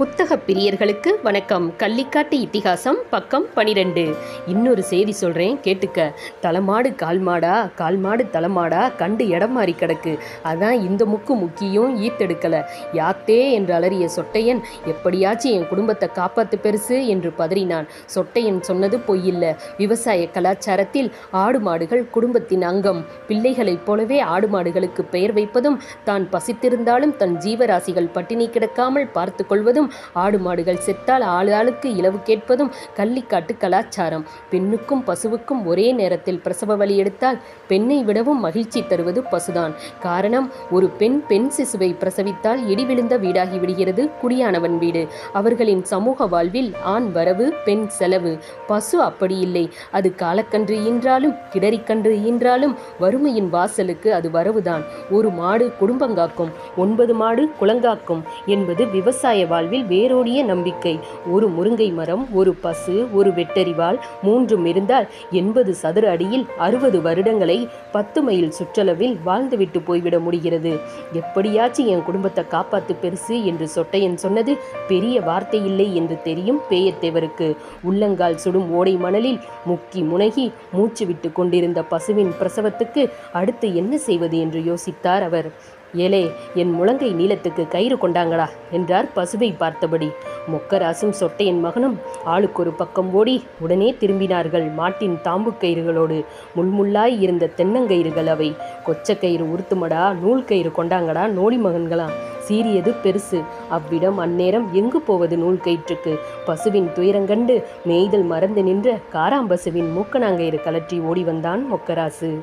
புத்தக பிரியர்களுக்கு வணக்கம். கள்ளிக்காட்டு இத்திகாசம் பக்கம் பனிரெண்டு. இன்னொரு செய்தி சொல்கிறேன் கேட்டுக்க. தலைமாடு கால்மாடா கால்மாடு தலைமாடா கண்டு இடம் மாறி கிடக்கு. அதான் இந்த முக்கு முக்கியம் ஈர்த்தெடுக்கலை. யாத்தே என்று அலறிய சொட்டையன் எப்படியாச்சும் என் குடும்பத்தை காப்பாத்து பெருசு என்று பதறினான். சொட்டையன் சொன்னது பொய்யில்ல. விவசாய கலாச்சாரத்தில் ஆடு மாடுகள் குடும்பத்தின் அங்கம். பிள்ளைகளைப் போலவே ஆடு மாடுகளுக்கு பெயர் வைப்பதும் தான் பசித்திருந்தாலும் தன் ஜீவராசிகள் பட்டினி கிடக்காமல் பார்த்து கொள்வதும் ஆடு மாடுகள் செத்தால் ஆளு ஆளுக்கு இலவு கேட்பதும் கள்ளிக்காட்டு கலாச்சாரம். பெண்ணுக்கும் பசுவுக்கும் ஒரே நேரத்தில் பிரசவ வலி எடுத்தால் பெண்ணை விடவும் மகிழ்ச்சி தருவது பசுதான். காரணம் ஒரு பெண் பெண் சிசுவை பிரசவித்தால் இடிவிழுந்த வீடாகி விடுகிறது குடியானவன் வீடு. அவர்களின் சமூக வாழ்வில் ஆண் வரவு பெண் செலவு. பசு அப்படி இல்லை. அது காலக்கன்று ஈன்றாலும் கிடரிக்கன்று ஈன்றாலும் வறுமையின் வாசலுக்கு அது வரவுதான். ஒரு மாடு குடும்பங்காக்கும் ஒன்பது மாடு குளங்காக்கும் என்பது விவசாய வாழ்வில் வேரோடிய நம்பிக்கை. ஒரு முருங்கை மரம் ஒரு பசு ஒரு வெட்டறிவால் மூன்றும் இருந்தால் எண்பது சதுர அடியில் அறுபது வருடங்களை பத்து மைல் சுற்றளவில் வாழ்ந்துவிட்டு போய்விட முடிகிறது. எப்படியாச்சும் என் குடும்பத்தை காப்பாத்து பெருசு என்று சொட்டையன் சொன்னது பெரிய வார்த்தை இல்லை என்று தெரியும் பேயத்தேவருக்கு. உள்ளங்கால் சுடும் ஓடை மணலில் முக்கி முனகி மூச்சு விட்டு கொண்டிருந்த பசுவின் பிரசவத்துக்கு அடுத்து என்ன செய்வது என்று யோசித்தார் அவர். ஏலே என் முழங்கை நீளத்துக்கு கயிறு கொண்டாங்களா? என்றார் பசுவை பார்த்தபடி. மொக்கராசும் சொட்டையின் மகனும் ஆளுக்கு ஒரு பக்கம் ஓடி உடனே திரும்பினார்கள் மாட்டின் தாம்பு கயிறுகளோடு. முள்முள்ளாய் இருந்த தென்னங்கயிறுகள் அவை. கொச்சக்கயிறு உருத்துமடா நூல் கயிறு கொண்டாங்கடா நோடி மகன்களா? சீரியது பெருசு. அவ்விடம் அந்நேரம் எங்கு போவது நூல் கயிற்றுக்கு? பசுவின் துயரங்கண்டு மேய்தல் மறந்து நின்ற காராம்பசுவின் மூக்கனாங்கயிறு கலற்றி ஓடி வந்தான் மொக்கராசு.